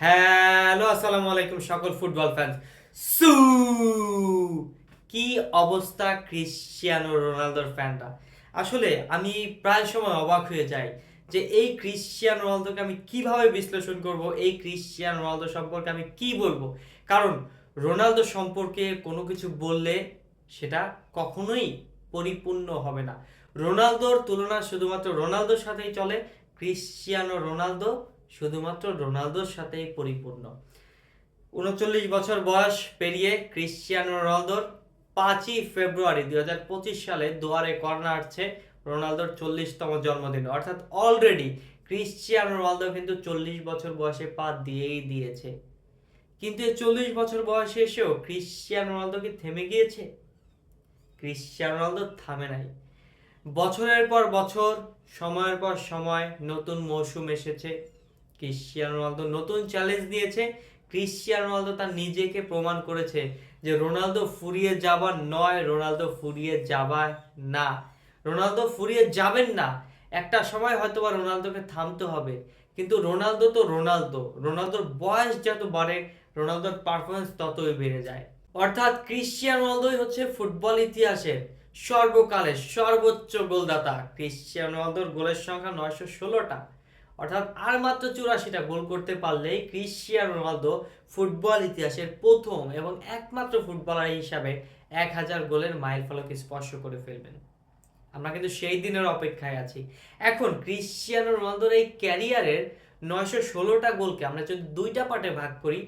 Hello, আসসালামু আলাইকুম সকল ফুটবল ফ্যান সু, কি অবস্থা ক্রিশ্চিয়ানো রোনালদোর ফ্যানরা আসলে আমি প্রায় সময় অবাক হয়ে যাই যে এই ক্রিশ্চিয়ানো রোনালদোকে আমি কীভাবে বিশ্লেষণ করব, এই ক্রিশ্চিয়ান রোনালদো সম্পর্কে আমি কি বলব? কারণ রোনালদো সম্পর্কে কোনো কিছু বললে সেটা কখনোই পরিপূর্ণ হবে না। রোনালদোর তুলনা শুধুমাত্র রোনালদোর সাথেই চলে, ক্রিশ্চিয়ানো রোনালদো শুধুমাত্র রোনালদোর সাথেই পরিপূর্ণ। উনচল্লিশ বছর বয়স পেরিয়ে ক্রিশ্চিয়ানো রোনালদোর পাঁচই ফেব্রুয়ারি দুই হাজার পঁচিশ সালে দুয়ারে কর্নার আসছে রোনালদোর চল্লিশতম জন্মদিন। অর্থাৎ অলরেডি ক্রিশ্চিয়ানো রোনালদো কিন্তু চল্লিশ বছর বয়সে পা দিয়েই দিয়েছে। কিন্তু এই চল্লিশ বছর বয়সে এসেও ক্রিশ্চিয়ানো রোনালদো কি থেমে গিয়েছে? ক্রিশ্চিয়ানো রোনালদো থামে নাই। বছরের পর বছর, সময়ের পর সময় নতুন মৌসুম এসেছে। ক্রিশ্চিয়ানো রোনালদো নতুন চ্যালেঞ্জ দিয়েছে। ক্রিশ্চিয়ানো রোনালদো তার নিজেকে প্রমাণ করেছে যে রোনালদো ফুরিয়ে যাবার নয়, রোনালদো ফুরিয়ে যাবার না। রোনালদো ফুরিয়ে যাবেন না। একটা সময় হয়তো বা রোনালদোকে থামতে হবে। কিন্তু রোনালদো তো রোনালদো। রোনালদোর বয়স যত বাড়ে, রোনালদোর পারফরমেন্স ততই বেড়ে যায়। অর্থাৎ ক্রিশ্চিয়ান রোনালদোই হচ্ছে ফুটবল ইতিহাসের সর্বকালের সর্বোচ্চ গোলদাতা। ক্রিশ্চিয়ানো রোনালদোর গোলের সংখ্যা নয়শো ষোলোটা। অর্থাৎ আর মাত্র চুরাশিটা গোল করতে পারলেই ক্রিশ্চিয়ানো রোনালদো ফুটবল ইতিহাসের প্রথম এবং একমাত্র ফুটবলার হিসাবে এক হাজার গোলের মাইল ফলক স্পর্শ করে ফেলবেন। আমরা কিন্তু সেই দিনের অপেক্ষায় আছি। এখন ক্রিশ্চিয়ানো রোনালদোর এই ক্যারিয়ারের নয়শো ষোলোটা গোলকে আমরা যদি দুইটা পার্টে ভাগ করি,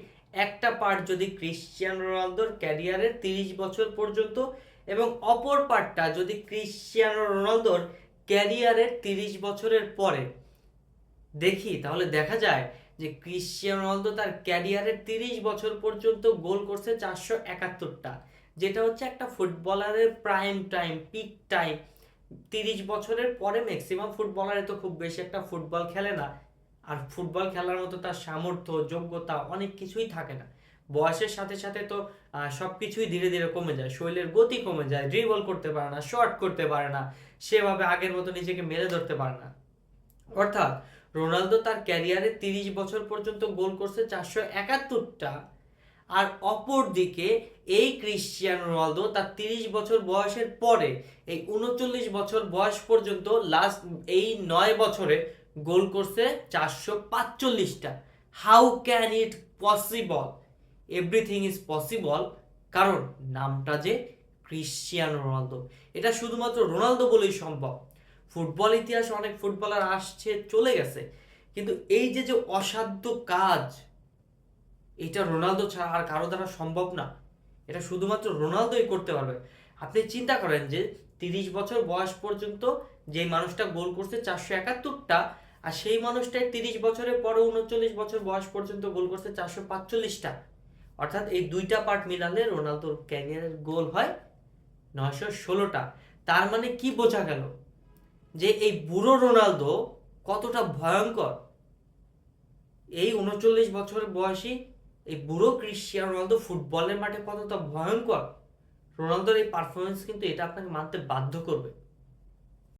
একটা পার্ট যদি ক্রিশ্চিয়ানো রোনালদোর ক্যারিয়ারের তিরিশ বছর পর্যন্ত এবং অপর পার্টটা যদি ক্রিশ্চিয়ানো রোনালদোর ক্যারিয়ারের তিরিশ বছরের পরে দেখি, তাহলে দেখা যায় যে ক্রিশ্চিয়ানো রোনালদো তার ক্যারিয়ারের তিরিশ বছর পর্যন্ত গোল করছে চারশো একাত্তরটা, যেটা হচ্ছে একটা ফুটবলারের প্রাইম টাইম পিক টাইম তিরিশ বছরের পরে ম্যাক্সিমাম ফুটবলারে তো খুব বেশি একটা ফুটবল খেলে না। আর ফুটবল খেলার মতো তার সামর্থ্য, যোগ্যতা অনেক কিছুই থাকে না। বয়সের সাথে সাথে তো সব কিছুই ধীরে ধীরে কমে যায়। শরীরের গতি কমে যায় ড্রিবল করতে পারে না শর্ট করতে পারে না, সেভাবে আগের মতো নিজেকে মেলে ধরতে পারে না। অর্থাৎ রোনালদো তার ক্যারিয়ারে তিরিশ বছর পর্যন্ত গোল করছে চারশো একাত্তরটা। আর অপর দিকে এই ক্রিশ্চিয়ানো রোনালদো তার তিরিশ বছর বয়সের পরে, এই উনচল্লিশ বছর বয়স পর্যন্ত লাস্ট এই নয় বছরে গোল করছে চারশো পাঁচচল্লিশটা। How can it possible everything is possible কারণ নামটা যে ক্রিশ্চিয়ানো রোনালদো। এটা শুধুমাত্র রোনালদো বলেই সম্ভব। ফুটবল ইতিহাসে অনেক ফুটবলার আসছে, চলে গেছে। কিন্তু এই যে যে অসাধ্য কাজ, এটা রোনালদো ছাড়া আর কারও দ্বারা সম্ভব না। এটা শুধুমাত্র রোনালদোই করতে পারবে। আপনি চিন্তা করেন যে, তিরিশ বছর বয়স পর্যন্ত যে মানুষটা গোল করছে চারশো একাত্তরটা, আর সেই মানুষটাই তিরিশ বছরের পরে উনচল্লিশ বছর বয়স পর্যন্ত গোল করছে চারশো পাঁচচল্লিশটা। অর্থাৎ এই দুইটা পার্ট মিলালে রোনালদোর ক্যারিয়ারের গোল হয় নয়শো ষোলোটা। তার মানে কি বোঝা গেল? যে এই বুড়ো রোনালদো কতটা ভয়ঙ্কর। এই উনচল্লিশ বছর বয়সী এই বুড়ো ক্রিশ্চিয়ানো রোনালদো ফুটবলের মাঠে কতটা ভয়ঙ্কর। রোনালদোর এই পারফরমেন্স কিন্তু এটা আপনাকে মানতে বাধ্য করবে।